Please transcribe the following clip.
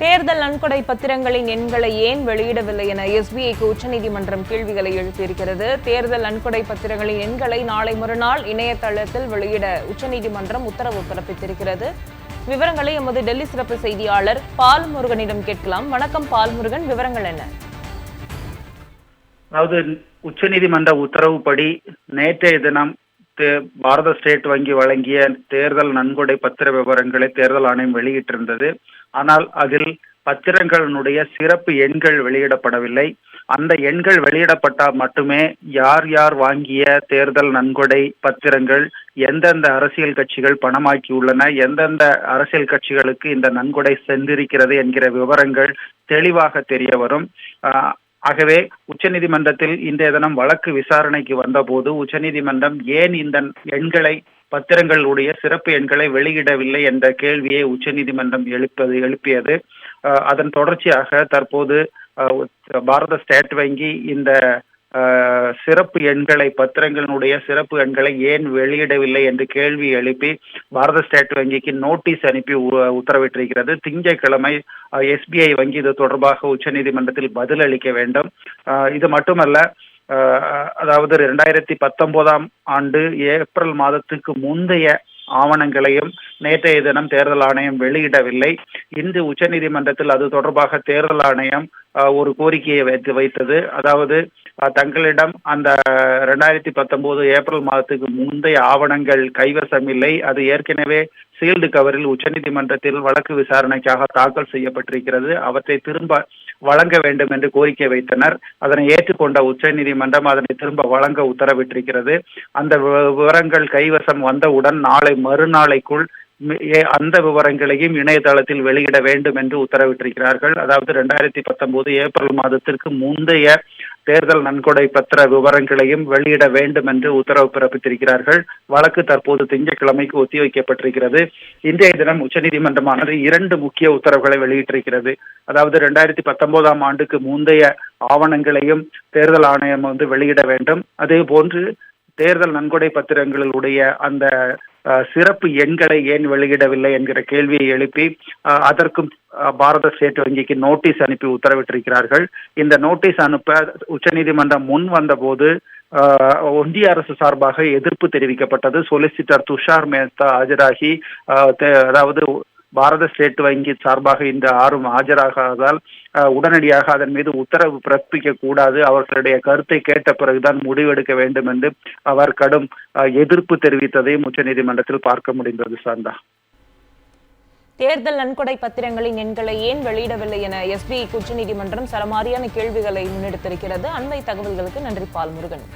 தேர்தல் நன்கொடை பத்திரங்களின் எண்களை ஏன் வெளியிடவில்லை என எஸ்பிஐக்கு உச்சநீதிமன்றம் கேள்விகளை எழுப்பியிருக்கிறது. தேர்தல் நன்கொடை பத்திரங்களின் எண்களை நாளை மறுநாள் இணையதளத்தில் வெளியிட உச்சநீதிமன்றம் உத்தரவு பிறப்பித்திருக்கிறது. விவரங்களை எமது டெல்லி சிறப்பு செய்தியாளர் பால் முருகனிடம் கேட்கலாம். வணக்கம் பால் முருகன் விவரங்கள் என்ன? அதாவது உச்சநீதிமன்ற உத்தரவுப்படி நேற்றைய தினம் பாரத ஸ்டேட் வங்கி வழங்கிய தேர்தல் நன்கொடை பத்திர விவரங்களை தேர்தல் ஆணையம் வெளியிட்டிருந்தது. ஆனால் அதில் பத்திரங்களினுடைய சிறப்பு எண்கள் வெளியிடப்படவில்லை. அந்த எண்கள் வெளியிடப்பட்டால் மட்டுமே யார் யார் வாங்கிய தேர்தல் நன்கொடை பத்திரங்கள் எந்தெந்த அரசியல் கட்சிகள் பணமாக்கியுள்ளன எந்தெந்த அரசியல் கட்சிகளுக்கு இந்த நன்கொடை சென்றிருக்கிறது என்கிற விவரங்கள் தெளிவாக தெரிய வரும். ஆஹ், ஆகவே உச்சநீதிமன்றத்தில் இன்றைய தினம் வழக்கு விசாரணைக்கு வந்தபோது உச்சநீதிமன்றம் ஏன் இந்த எண்களை பத்திரங்களுடைய சிறப்பு எண்களை வெளியிடவில்லை என்ற கேள்வியை உச்சநீதிமன்றம் எழுப்பது எழுப்பியது. அதன் தொடர்ச்சியாக தற்போது பாரத ஸ்டேட் வங்கி இந்த சிறப்பு எண்களை பத்திரங்களினுடைய சிறப்பு எண்களை ஏன் வெளியிடவில்லை என்று கேள்வி எழுப்பி பாரத ஸ்டேட் வங்கிக்கு நோட்டீஸ் அனுப்பி உ- உத்தரவிட்டிருக்கிறது. திங்கட்கிழமை எஸ்பிஐ வங்கி இது தொடர்பாக உச்சநீதிமன்றத்தில் பதில் அளிக்க வேண்டும். இது மட்டுமல்ல அதாவது இரண்டாயிரத்தி பத்தொன்பதாம் ஆண்டு ஏப்ரல் மாதத்துக்கு முந்தைய ஆவணங்களையும் நேற்றைய தினம் தேர்தல் ஆணையம் வெளியிடவில்லை. இன்று உச்சநீதிமன்றத்தில் அது தொடர்பாக தேர்தல் ஆணையம் அஹ், ஒரு கோரிக்கையை வைத்து வைத்தது. அதாவது தங்களிடம் அந்த ரெண்டாயிரத்தி பத்தொன்பது ஏப்ரல் மாதத்துக்கு முந்தைய ஆவணங்கள் கைவசம் இல்லை அது ஏற்கனவே சீல்டு கவரில் உச்சநீதிமன்றத்தில் வழக்கு விசாரணைக்காக தாக்கல் செய்யப்பட்டிருக்கிறது. அவற்றை திரும்ப வழங்க வேண்டும் என்று கோரிக்கை வைத்தனர். அதனை ஏற்றுக்கொண்ட உச்சநீதிமன்றம் அதனை திரும்ப வழங்க உத்தரவிட்டிருக்கிறது. அந்த விவரங்கள் கைவசம் வந்தவுடன் நாளை மறுநாளைக்குள் அந்த விவரங்களையும் இணையதளத்தில் வெளியிட வேண்டும் என்று உத்தரவிட்டிருக்கிறார்கள். அதாவது ரெண்டாயிரத்தி பத்தொன்பது ஏப்ரல் மாதத்திற்கு முந்தைய தேர்தல் நன்கொடை பத்திர விவரங்களையும் வெளியிட வேண்டும் என்று உத்தரவு பிறப்பித்திருக்கிறார்கள். வழக்கு தற்போது திங்கட்கிழமைக்கு ஒத்திவைக்கப்பட்டிருக்கிறது. இன்றைய தினம் உச்சநீதிமன்றமானது இரண்டு முக்கிய உத்தரவுகளை வெளியிட்டிருக்கிறது. அதாவது ரெண்டாயிரத்தி பத்தொன்பதாம் ஆண்டுக்கு முந்தைய ஆவணங்களையும் தேர்தல் ஆணையம் வந்து வெளியிட வேண்டும். அதே போன்று தேர்தல் நன்கொடை பத்திரங்களுடைய அந்த சிறப்பு எண்களை ஏன் வெளியிடவில்லை என்கிற கேள்வியை எழுப்பி அதற்கும் பாரத ஸ்டேட் வங்கிக்கு நோட்டீஸ் அனுப்பி உத்தரவிட்டிருக்கிறார்கள். இந்த நோட்டீஸ் அனுப்ப உச்சநீதிமன்றம் முன் வந்தபோது ஒன்றிய அரசு சார்பாக எதிர்ப்பு தெரிவிக்கப்பட்டது. சொலிசிட்டர் துஷார் மேத்தா ஆஜராகி அதாவது பாரத ஸ்டேட் வங்கி சார்பாக இந்த ஆறும் ஆஜராகாதால் உடனடியாக அதன் மீது உத்தரவு பிறப்பிக்க கூடாது. அவர்களுடைய கருத்தை கேட்ட பிறகுதான் முடிவெடுக்க வேண்டும் என்று அவர் கடும் அஹ், எதிர்ப்பு தெரிவித்ததையும் உச்சநீதிமன்றத்தில் பார்க்க முடிந்தது சாந்தா. தேர்தல் நன்கொடை பத்திரங்களின் எண்களை ஏன் வெளியிடவில்லை என எஸ்பிஐக்கு உச்சநீதிமன்றம் சரமாரியான கேள்விகளை முன்னெடுத்திருக்கிறது. அண்மை தகவல்களுக்கு நன்றி பால் முருகன்